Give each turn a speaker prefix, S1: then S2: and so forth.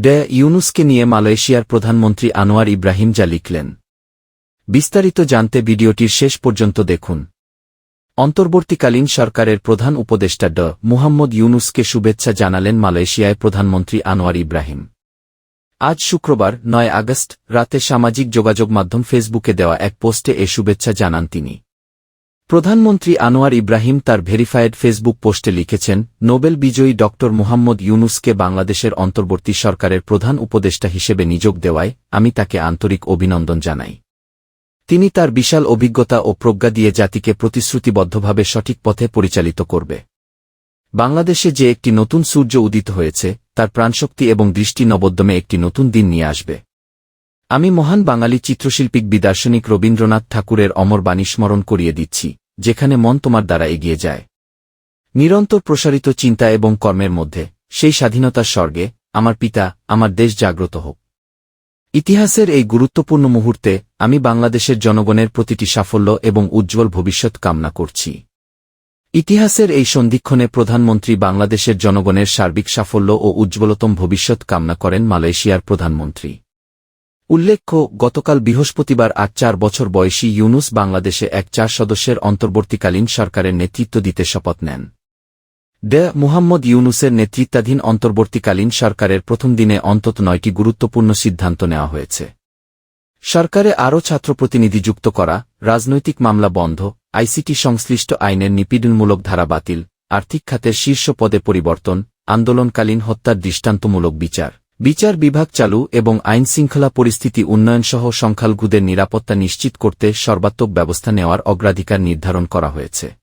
S1: Day ইউনুসকে নিয়ে মালয়েশিয়ার প্রধানমন্ত্রী আনোয়ার ইব্রাহিম যা লিখলেন। বিস্তারিত জানতে ভিডিওটির শেষ পর্যন্ত দেখুন। অন্তর্বর্তীকালীন সরকারের প্রধান উপদেষ্টা ড মুহাম্মদ ইউনুসকে শুভেচ্ছা জানালেন মালয়েশিয়ায় প্রধানমন্ত্রী আনোয়ার ইব্রাহিম। আজ শুক্রবার, নয় আগস্ট, রাতে সামাজিক যোগাযোগ মাধ্যম ফেসবুকে দেওয়া এক পোস্টে এ শুভেচ্ছা জানান তিনি। প্রধানমন্ত্রী আনোয়ার ইব্রাহিম তার ভেরিফায়েড ফেসবুক পোস্টে লিখেছেন, নোবেল বিজয়ী ড. মুহাম্মদ ইউনুসকে বাংলাদেশের অন্তর্বর্তী সরকারের প্রধান উপদেষ্টা হিসেবে নিযোগ দেওয়ায় আমি তাকে আন্তরিক অভিনন্দন জানাই। তিনি তার বিশাল অভিজ্ঞতা ও প্রজ্ঞা দিয়ে জাতিকে প্রতিশ্রুতিবদ্ধভাবে সঠিক পথে পরিচালিত করবে। বাংলাদেশে যে একটি নতুন সূর্য উদিত হয়েছে, তার প্রাণশক্তি এবং দৃষ্টি নবোদ্যমে একটি নতুন দিন নিয়ে আসবে। আমি মহান বাঙালি চিত্রশিল্পিক বিদার্শনিক রবীন্দ্রনাথ ঠাকুরের অমর বাণী স্মরণ করিয়ে দিচ্ছি, যেখানে মন তোমার দ্বারা এগিয়ে যায়। নিরন্তর প্রসারিত চিন্তা এবং কর্মের মধ্যে, সেই স্বাধীনতার স্বর্গে, আমার পিতা, আমার দেশ জাগ্রত হোক। ইতিহাসের এই গুরুত্বপূর্ণ মুহূর্তে, আমি বাংলাদেশের জনগণের প্রতিটি সাফল্য এবং উজ্জ্বল ভবিষ্যৎ কামনা করছি। ইতিহাসের এই সন্ধিক্ষণে প্রধানমন্ত্রী বাংলাদেশের জনগণের সার্বিক সাফল্য ও উজ্জ্বলতম ভবিষ্যৎ কামনা করেন মালয়েশিয়ার প্রধানমন্ত্রী। উল্লেখ্য, গতকাল বৃহস্পতিবার আট চার বছর বয়সী ইউনুস বাংলাদেশে এক চার সদস্যের অন্তর্বর্তীকালীন সরকারের নেতৃত্ব দিতে শপথ নেন। ডে মুহাম্মদ ইউনুসের নেতৃত্বাধীন অন্তর্বর্তীকালীন সরকারের প্রথম দিনে অন্তত নয়টি গুরুত্বপূর্ণ সিদ্ধান্ত নেওয়া হয়েছে। সরকারে আরও ছাত্র প্রতিনিধি যুক্ত করা, রাজনৈতিক মামলা বন্ধ, আইসিটি সংশ্লিষ্ট আইনের নিপীড়নমূলক ধারা বাতিল, আর্থিক খাতের শীর্ষ পদে পরিবর্তন, আন্দোলনকালীন হত্যার দৃষ্টান্তমূলক বিচার। বিচার বিভাগ চালু এবং আইন শৃঙ্খলা পরিস্থিতি উন্নয়নসহ সংখ্যালঘুদের নিরাপত্তা নিশ্চিত করতে সর্বাত্মক ব্যবস্থা নেওয়ার অগ্রাধিকার নির্ধারণ করা হয়েছে।